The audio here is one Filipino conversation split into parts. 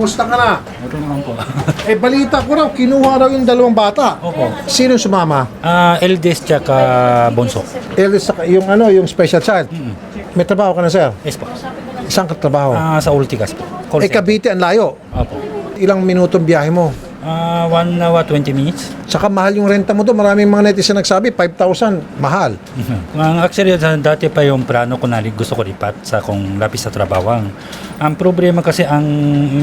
kumusta ka na? Ito naman po. Eh, balita ko raw, kinuha raw yung dalawang bata. Opo. Sino sumama? Ah, eldest tsaka bunso. Eldest, saka yung ano, yung special child. May trabaho ka na, sir? Yes po. Saan ka trabaho? Ah, sa Ultigas po. Call eh, center. Cavite, ang layo. Opo. Ilang minutong biyahe mo? Ah, 1 hour 20 minutes. Saka mahal yung renta mo doon. Maraming mga netizen nagsabi, 5,000, mahal. Ang actually, dati pa yung plano ko na gusto ko lipat sa kung lapis sa trabawang. Ang problema kasi ang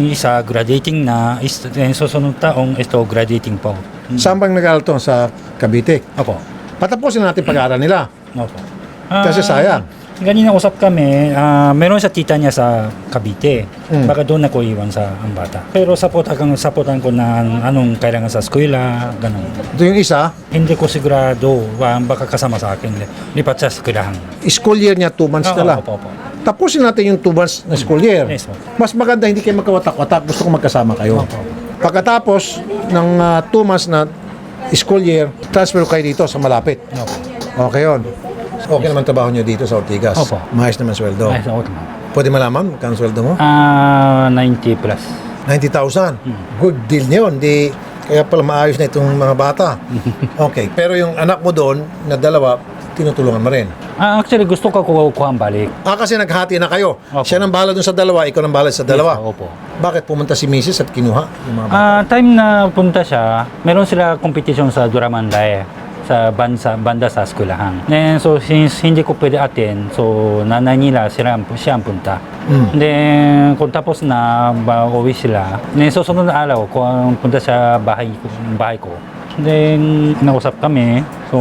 isa graduating na, is, eh, susunod taong ito graduating po. Saan bang nag-aaral to? Sa Cavite. Opo. Patapusin natin pag-aaral nila. Opo. Kasi sayang. Ganina usap kami, ah, meron sa tita niya sa Cavite. Mm. Baka doon ako iwan sa ang bata. Pero sapotan, sapotan ko na ang- anong kailangan sa eskwela, ganun. Ito yung isa, Hindi ko sigurado, ah, baka kasama sa akin. Lipat sa eskwelahan. school year niya, 2 months Oo, na lang. Opo, opo. Tapusin natin yung 2 months na school year. Yes. Mas maganda hindi kayo magkawatak-watak. Gusto ko magkasama kayo. Opo. Pagkatapos ng 2 months na school year, transfer kayo dito sa malapit. Opo. Okay yun. Okay naman trabaho nyo dito sa Ortigas. Opo. Maayos naman sweldo. Ay, sa ako naman. Pwede malaman magkano sweldo mo? Ah, 90 plus. 90,000. Hmm. Good deal niyo. Hindi, kaya pala maayos na itong mga bata. Okay. Pero yung anak mo doon, na dalawa, tinutulungan mo rin. Ah, actually, gusto ko kukuha ang balik. Ah, kasi naghati na kayo. Opo. Siya nang bahala doon sa dalawa, ikaw nang bahala sa dalawa. Yes, opo. Bakit pumunta si Mrs. at kinuha yung mga bata? Ah, time na punta siya, meron sila competition sa Duramanday sa banda, banda sa eskwelahan. Then, so since hindi ko pwede attend, so nanay nila sila siya ang punta. Mm. Then, kung tapos na ba uwi sila, then susunod na araw, kung punta sa bahay, bahay ko, then nausap kami, so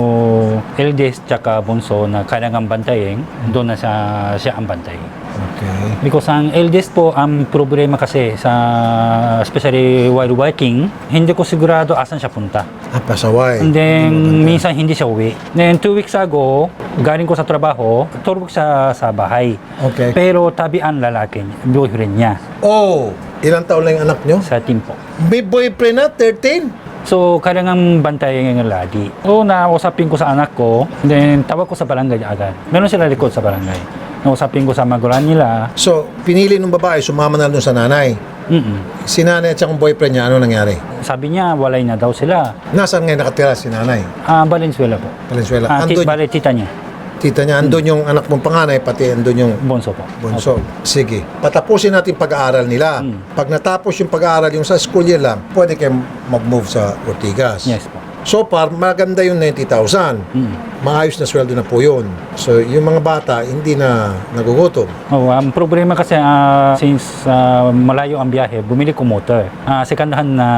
eldest tsaka bunso na kailangan bantayin, doon na siya, siya ang bantay. Okay. Because ang eldest po, ang problema kasi sa, especially while working, hindi ko sigurado asan siya punta. Ah, pasaway. And then, minsan hindi siya uwi. Then, two weeks ago, galing ko sa trabaho, turbo siya sa bahay. Okay. Pero tabi ang lalaki, niya, boyfriend niya, Oh, ilang taon lang yung anak nyo? sa team po. May boyfriend na, 13? So, kailangan bantayan yung lagi. O, nausapin ko sa anak ko, then tawag ko sa barangay agad. Meron sila likod sa barangay. Nausapin ko sa magulang nila. So, pinili ng babae, sumama na doon sa nanay. Mm-mm. Si nanay at siyang boyfriend niya, ano nangyari? Sabi niya, walay na daw sila. Nasaan ngayon nakatira si nanay? Ah, Valenzuela po. Valenzuela. Ah, Andun, bale, tita niya. tita niya, andun yung anak mong panganay, pati andun yung Bonso po. bunso. Sige. Patapusin natin pag-aaral nila. Mm. Pag natapos yung pag-aaral, yung sa school year lang, pwede kayo mag-move sa Ortigas. Yes po. So far, maganda yung 90,000. Mm. Maayos na sweldo na po yun. So, yung mga bata, hindi na nagugutom. Oh, ang problema kasi ah, since ah, malayo ang biyahe, bumili ko motor. Ah, second hand na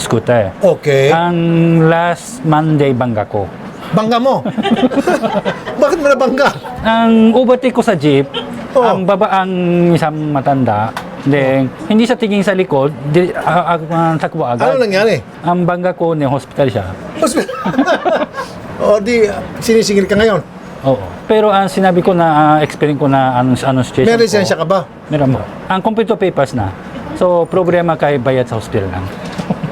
scooter. Okay. Ang last Monday bangga ko. Bangga mo. Bakit mo nabangga? Ang overtake ko sa jeep, Oh. ang baba ang isang matanda. Then, hindi sa tingin sa likod, di, ah, ah, ah, takbo agad. Ano nangyari? Ang bangga ko, ni hospital siya. Hospital. o di, sinisingil ka ngayon. Oo. Pero ang sinabi ko na, ah, experience ko na anong, anong situation May lisensya ka ba? Meron po. Ang complete papers na. So, problema kay bayad sa hospital lang.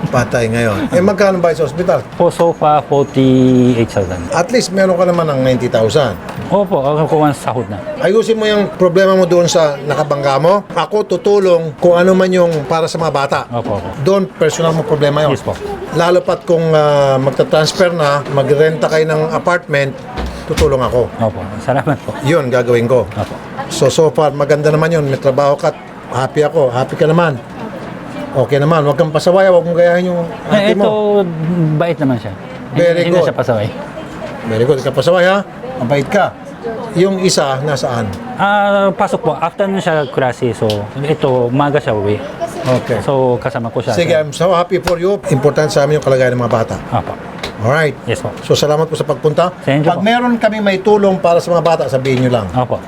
Patay ngayon. Eh, magkano ba sa hospital? Po, so far, 48,000. At least meron ka naman ng 90,000. Opo, ako ko ang sahod na. Ayusin mo yung problema mo doon sa nakabangga mo. Ako tutulong kung ano man yung para sa mga bata. Opo, opo. Doon, personal mo problema yun. Yes po. Lalo pat kung ah, magta-transfer na, magrenta kayo ng apartment, tutulong ako. Opo, salamat po. Yun, gagawin ko. Opo. So, so far, maganda naman yun. May trabaho ka. Happy ako. Happy ka naman. Okay naman. Huwag kang pasaway. Huwag mong gayahin yung Eh, ate ito, mo. bait naman siya. Very hindi good. na siya pasaway. Very good. Ikaw pasaway ha. Mabait ka. Yung isa, nasaan? Ah, pasok po. After nun siya klase, so ito, umaga siya uwi. Okay. So, kasama ko siya. Sige, I'm so happy for you. Importante sa amin yung kalagayan ng mga bata. Opo. Alright. Yes po. So, salamat po sa pagpunta. Thank you Pag po. meron kami may tulong para sa mga bata, sabihin nyo lang. Opo.